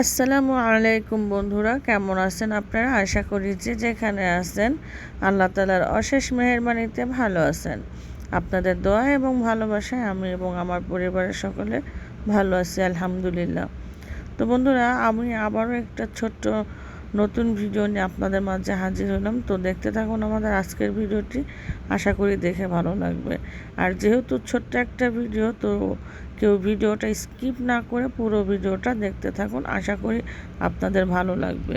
আসসালামু আলাইকুম বন্ধুরা, কেমন আছেন আপনারা? আশা করি যে যেখানে আছেন, আল্লাহ তালার অশেষ মেহরবানিতে ভালো আছেন। আপনাদের দোয়া এবং ভালোবাসায় আমি এবং আমার পরিবারের সকলে ভালো আছি, আলহামদুলিল্লাহ। তো বন্ধুরা, আমি আবারও একটা ছোট্ট নতুন ভিডিও নিয়ে আপনাদের মাঝে হাজির হলাম। তো দেখতে থাকুন আমাদের আজকের ভিডিওটি। আশা করি দেখে ভালো লাগবে। আর যেহেতু ছোট্ট একটা ভিডিও, তো কেউ ভিডিওটা স্কিপ না করে পুরো ভিডিওটা দেখতে থাকুন। আশা করি আপনাদের ভালো লাগবে।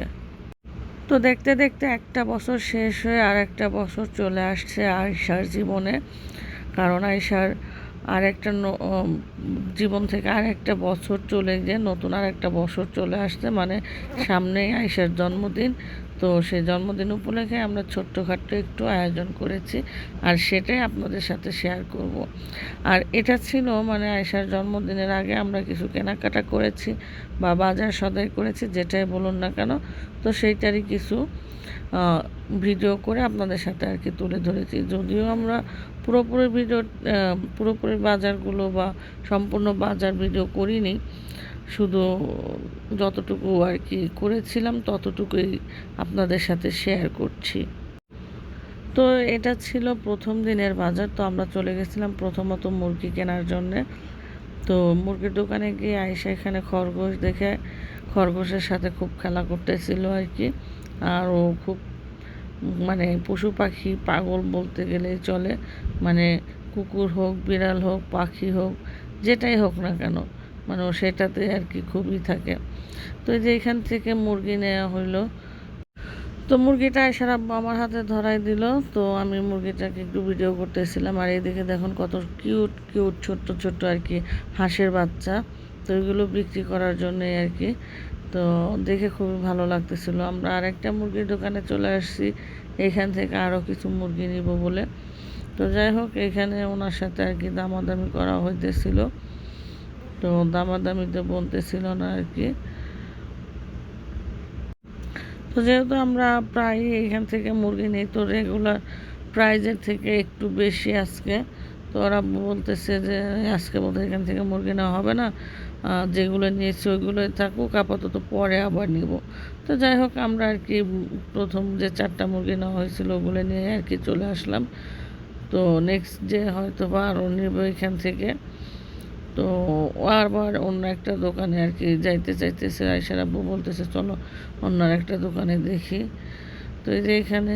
তো দেখতে দেখতে একটা বছর শেষ হয়ে আর একটা বছর চলে আসছে আয়সার জীবনে। কারণ আয়সার আর একটা জীবন থেকে আর একটা বছর চলে গিয়ে নতুন আর একটা বছর চলে আসছে মানে সামনেই আয়েশার জন্মদিন। তো সেই জন্মদিন উপলক্ষে আমরা ছোট্টখাট্ট একটু আয়োজন করেছি আর সেটাই আপনাদের সাথে শেয়ার করব। আর এটা ছিল মানে আয়সার জন্মদিনের আগে আমরা কিছু কেনাকাটা করেছি বা বাজার সদাই করেছি, যেটাই বলুন না কেন তো সেইটারই কিছু ভিডিও করে আপনাদের সাথে আর কি তুলে ধরেছি যদিও আমরা পুরোপুরি ভিডিও পুরোপুরি বাজারগুলো বা সম্পূর্ণ বাজার ভিডিও করিনি শুধু যতটুকু আর কি করেছিলাম, ততটুকুই আপনাদের সাথে শেয়ার করছি। তো এটা ছিল প্রথম দিনের বাজার। তো আমরা চলে গেছিলাম প্রথমত মুরগি কেনার জন্যে। তো মুরগির দোকানে গিয়ে আয়সা এখানে খরগোশ দেখে খরগোশের সাথে খুব খেলা করতেছিল আর কি। আর ও খুব মানে পশু পাখি, পাগল বলতে গেলেই চলে। মানে কুকুর হোক, বিড়াল হোক, পাখি হোক, যেটাই হোক না কেন। মানে সেটাতে আর কি খুবই থাকে। তো যে এখান থেকে মুরগি নেওয়া হইল। তো মুরগিটা সারা আমার হাতে ধরাই দিল। তো আমি মুরগিটাকে একটু ভিডিও করতেছিলাম। আর এইদিকে দেখুন কত কিউট কিউট ছোট্ট ছোট্ট আর কি হাঁসের বাচ্চা। তো ওইগুলো বিক্রি করার জন্যই আর কি। তো দেখে খুবই ভালো লাগতেছিল। আমরা আরেকটা মুরগির দোকানে চলে আসছি। এখান থেকে আরও কিছু মুরগি নিব বলে। তো যাই হোক, এখানে ওনার সাথে আর কি দামাদামি করা হইতেছিল। তো দামাদামিতে বলতেছিল না আর কি। তো যেহেতু আমরা প্রায় এখান থেকে মুরগি নিই, তো রেগুলার প্রাইজের থেকে একটু বেশি আজকে। তো ওরা বলতেছে যে, আজকে বলতে এখান থেকে মুরগি নেওয়া হবে না। যেগুলো নিয়েছি ওইগুলোই থাকুক, আপাতত পরে আবার নিব। তো যাই হোক, আমরা আর কি প্রথম যে চারটা মুরগি নেওয়া হয়েছিল ওগুলো নিয়ে আর কি চলে আসলাম। তো নেক্সট যে হয়তো বা আরও নিব এখান থেকে। তো আবার অন্য একটা দোকানে আর কি যাইতে চাইতেছে আয়সার আব্বু বলতেছে, চলো অন্য একটা দোকানে দেখি। তো এই যে এখানে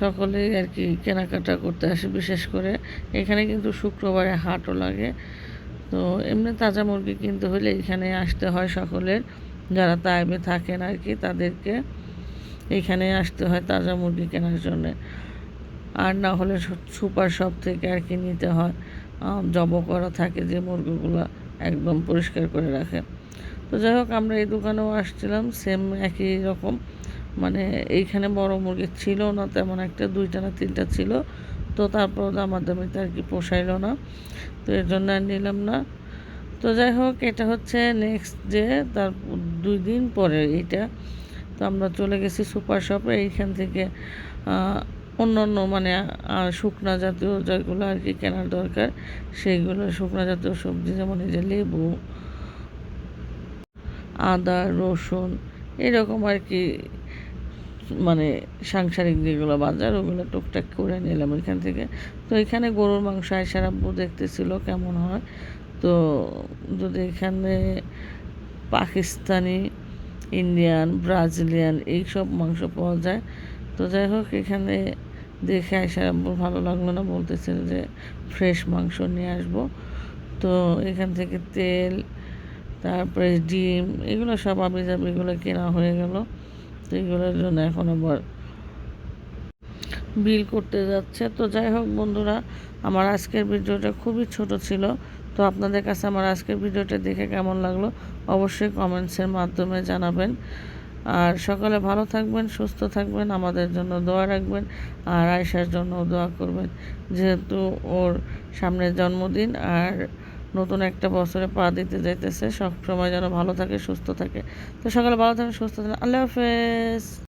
সকলেই আর কি কেনাকাটা করতে আসে বিশেষ করে। এখানে কিন্তু শুক্রবারে হাটও লাগে। তো এমনি তাজা মুরগি কিনতে হলে এখানে আসতে হয় সকলের। যারা তাইবে থাকেন আর কি তাদেরকে এখানে আসতে হয় তাজা মুরগি কেনার জন্য। আর না হলে সুপার শপ থেকে আর কি নিতে হয়। জব করা থাকে যে মুরগিগুলো একদম পরিষ্কার করে রাখে। তো যাই হোক, আমরা এই দোকানেও আসছিলাম সেম একই রকম। মানে এইখানে বড় মুরগি ছিল না, তেমন একটা, দুইটা না তিনটা ছিল। তো তারপর দামার দামিতে আর কি পোষাইল না, তো এর জন্য আর নিলাম না। তো যাই হোক, এটা হচ্ছে নেক্সট ডে তার দুই দিন পরে এইটা। তো আমরা চলে গেছি সুপার শপে, এইখান থেকে অন্য অন্য মানে শুকনা জাতীয় যেগুলো আর কি কেনার দরকার, সেইগুলো শুকনা জাতীয় সবজি, যেমন এই যে লেবু, আদা, রসুন, এরকম আর কি মানে সাংসারিক যেগুলো বাজার, ওগুলো টুকটাক করে নিলাম এখান থেকে। তো এখানে গরুর মাংস আয়সার আব্বু দেখতেছিল কেমন হয়। তো যদি এখানে পাকিস্তানি, ইন্ডিয়ান, ব্রাজিলিয়ান, এইসব মাংস পাওয়া যায় তো যাই হোক, এখানে দেখে আয়সার আব্বুর ভালো লাগল না বলতেছে যে ফ্রেশ মাংস নিয়ে আসব। তো এখান থেকে তেল, তারপরে ডিম, এগুলো সব আবি এগুলো কেনা হয়ে গেল। তো এগুলোর জন্য এখন আবার বিল করতে যাচ্ছে। তো যাই হোক বন্ধুরা, আমার আজকের ভিডিওটা খুবই ছোট ছিল। তো আপনাদের কাছে আমার আজকের ভিডিওটা দেখে কেমন লাগল, অবশ্যই কমেন্টসের মাধ্যমে জানাবেন। আর সকালে ভালো থাকবেন, সুস্থ থাকবেন, আমাদের জন্য দোয়া রাখবেন আর আয়সার জন্য দোয়া করবেন। যেহেতু ওর সামনে জন্মদিন আর নতুন একটা বছরে পা দিতে যাইতেছে, সব সময় যেন ভালো থাকে, সুস্থ থাকে। তো সকালে ভালো থাকবেন সুস্থ থাকেন। আল্লাহ হাফেজ।